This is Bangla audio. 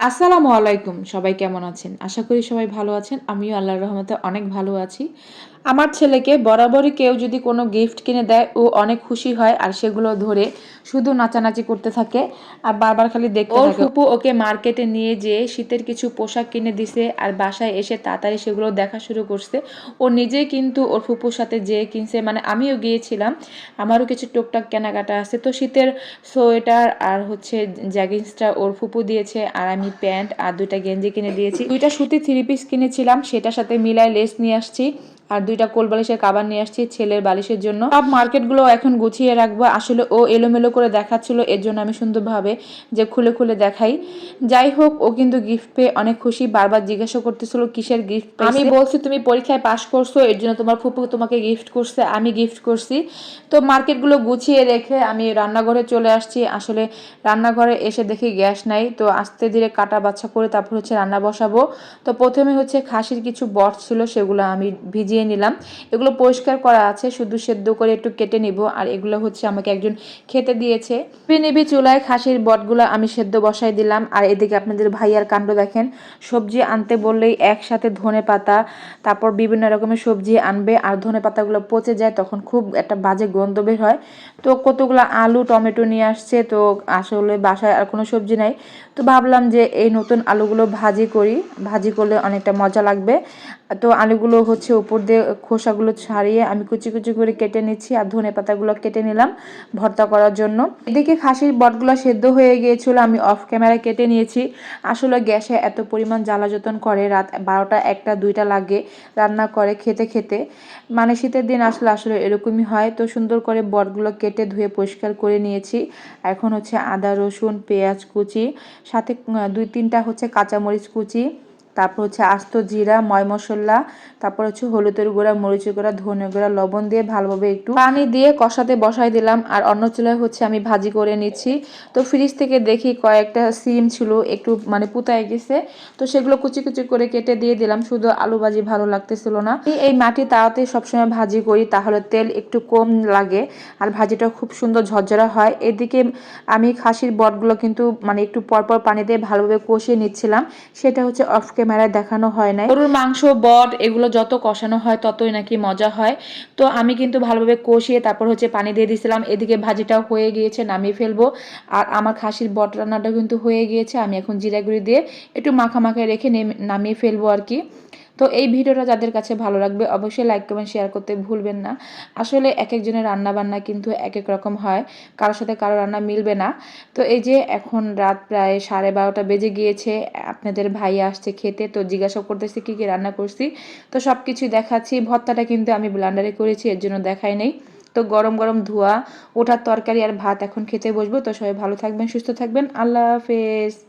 আসসালামু আলাইকুম। সবাই কেমন আছেন? আশা করি সবাই ভালো আছেন। আমিও আল্লাহর রহমতে অনেক ভালো আছি। আমার ছেলেকে বরাবরই কেউ যদি কোনো গিফট কিনে দেয় ও অনেক খুশি হয় আর সেগুলো ধরে শুধু নাচানাচি করতে থাকে আর বারবার খালি দেখতে থাকে। ফুপু ওকে মার্কেটে নিয়ে যেয়ে শীতের কিছু পোশাক কিনে দিছে আর বাসায় এসে তাড়াতাড়ি সেগুলো দেখা শুরু করছে। ও নিজেই কিন্তু ওর ফুপুর সাথে যেয়ে কিনছে। মানে আমিও গিয়েছিলাম আমারও কিছু টুকটাক কেনাকাটা আছে। তো শীতের সোয়েটার আর হচ্ছে জ্যাগিংসটা ওর ফুপু দিয়েছে আর আমি প্যান্ট আর দুইটা গেঞ্জি কিনে দিয়েছি। দুইটা সুতি থ্রি পিস কিনেছিলাম সেটার সাথে মিলায় লেস নিয়ে আসছি। আর দুইটা কোল বালিশের কাবার নিয়ে আসছি ছেলের বালিশের জন্য। সব মার্কেটগুলো এখন গুছিয়ে রাখব। আসলে ও এলোমেলো করে দেখাচ্ছিল, এর জন্য আমি সুন্দরভাবে যে খুলে খুলে দেখাই। যাই হোক, ও কিন্তু গিফট পেয়ে অনেক খুশি। বারবার জিজ্ঞাসা করতেছিল, কিসের গিফট আমি বলছি, তুমি পরীক্ষায় পাশ করছ, এর জন্য তোমার ফুপু তোমাকে গিফট করছে, আমি গিফট করছি। তো মার্কেটগুলো গুছিয়ে রেখে আমি রান্নাঘরে চলে আসছি। আসলে রান্নাঘরে এসে দেখি গ্যাস নাই। তো আস্তে ধীরে কাটা বাচ্চা করে তারপর হচ্ছে রান্না বসাবো। তো প্রথমে হচ্ছে খাসির কিছু বট ছিল, সেগুলো আমি ভিজিয়ে নিলাম। এগুলো পরিষ্কার করা আছে, শুধু সেদ্ধ করে একটু কেটে নিব। আর এগুলো হচ্ছে আমাকে একজন খেতে দিয়েছে। নিবি চুলায়, খাসির বটগুলো আমি সেদ্ধ বসাই দিলাম। আর এদিকে আপনাদের ভাইয়ার কাণ্ড দেখেন। সবজি আনতে বললেই একসাথে ধনে পাতা, তারপর বিভিন্ন রকমের সবজি আনবে। আর ধনে পাতাগুলো পচে যায়, তখন খুব একটা বাজে গন্ধ বের হয়। তো কতগুলো আলু, টমেটো নিয়ে আসছে। তো আসলে বাসায় আর কোনো সবজি নাই। তো ভাবলাম যে এই নতুন আলুগুলো ভাজি করি। ভাজি করলে অনেকটা মজা লাগবে। তো আলুগুলো হচ্ছে উপর দিয়ে খোসাগুলো ছাড়িয়ে আমি কুচি কুচি করে কেটে নিচ্ছি আর ধনে পাতাগুলো কেটে নিলাম ভর্তা করার জন্য। এদিকে খাসির বটগুলো সেদ্ধ হয়ে গিয়েছিল, আমি অফ ক্যামেরা কেটে নিয়েছি। আসলে গ্যাসে এত পরিমাণ জ্বালা যতন করে, রাত বারোটা একটা দুইটা লাগে রান্না করে খেতে খেতে। মানে শীতের দিন আসলে আসলে এরকমই হয়। তো সুন্দর করে বটগুলো কেটে ধুয়ে পরিষ্কার করে নিয়েছি। এখন হচ্ছে আদা, রসুন, পেঁয়াজ কুচি, সাথে দুই তিনটা হচ্ছে কাঁচামরিচ কুচি তারপর হচ্ছে আস্ত জিরা, ময় মশলা, তারপর হচ্ছে হলুদের গুঁড়া, মরিচের গুঁড়া, ধনে গুঁড়া, লবণ দিয়ে ভালোভাবে একটু পানি দিয়ে কষাতে বসাই দিলাম। আর অন্য চুলায় হচ্ছে আমি ভাজি করে নিচ্ছি। তো ফ্রিজ থেকে দেখি কয়েকটা সিম ছিল, একটু মানে পুতায় গেছে। তো সেগুলো কুচি কুচি করে কেটে দিয়ে দিলাম। শুধু আলু ভাজি ভালো লাগতেছিল না। এই মাটি তাওয়াতে সবসময় ভাজি করি, তাহলে তেল একটু কম লাগে। আর ভাজিটা খুব সুন্দর ঝরঝরা হয়। এদিকে আমি খাসির বটগুলো কিন্তু মানে একটু পরপর পানি দিয়ে ভালোভাবে কষিয়ে নিচ্ছিলাম। সেটা হচ্ছে অফ ক্যামেরায় দেখানো হয় নাই। গরুর মাংস, বট এগুলো যত কষানো হয় ততই নাকি মজা হয়। তো আমি কিন্তু ভালোভাবে কষিয়ে তারপর হচ্ছে পানি দিয়ে দিয়েছিলাম এদিকে ভাজিটাও হয়ে গিয়েছে, নামিয়ে ফেলব। আর আমার খাসির বট রান্নাটা কিন্তু হয়ে গিয়েছে। আমি এখন জিরা গুঁড়ি দিয়ে একটু মাখা মাখায় রেখে নামিয়ে ফেলব আর কি। তো এই ভিডিওটা যাদের কাছে ভালো লাগবে, অবশ্যই লাইক কমেন্ট শেয়ার করতে ভুলবেন না। আসলে এক একজনের রান্না বান্না কিন্তু এক এক রকম হয়, কারোর সাথে কারও রান্না মিলবে না। তো এই যে এখন রাত প্রায় সাড়ে বারোটা বেজে গিয়েছে, আপনাদের ভাই আসছে খেতে, তো জিজ্ঞাসা করতেছি কী কী রান্না করছি। তো সব কিছুই দেখাচ্ছি, ভর্তাটা কিন্তু আমি ব্লান্ডারে করেছি, এর জন্য দেখাই নেই। তো গরম গরম ধোয়া, ওঠার তরকারি আর ভাত এখন খেতে বসবো। তো সবাই ভালো থাকবেন, সুস্থ থাকবেন। আল্লাহ হাফেজ।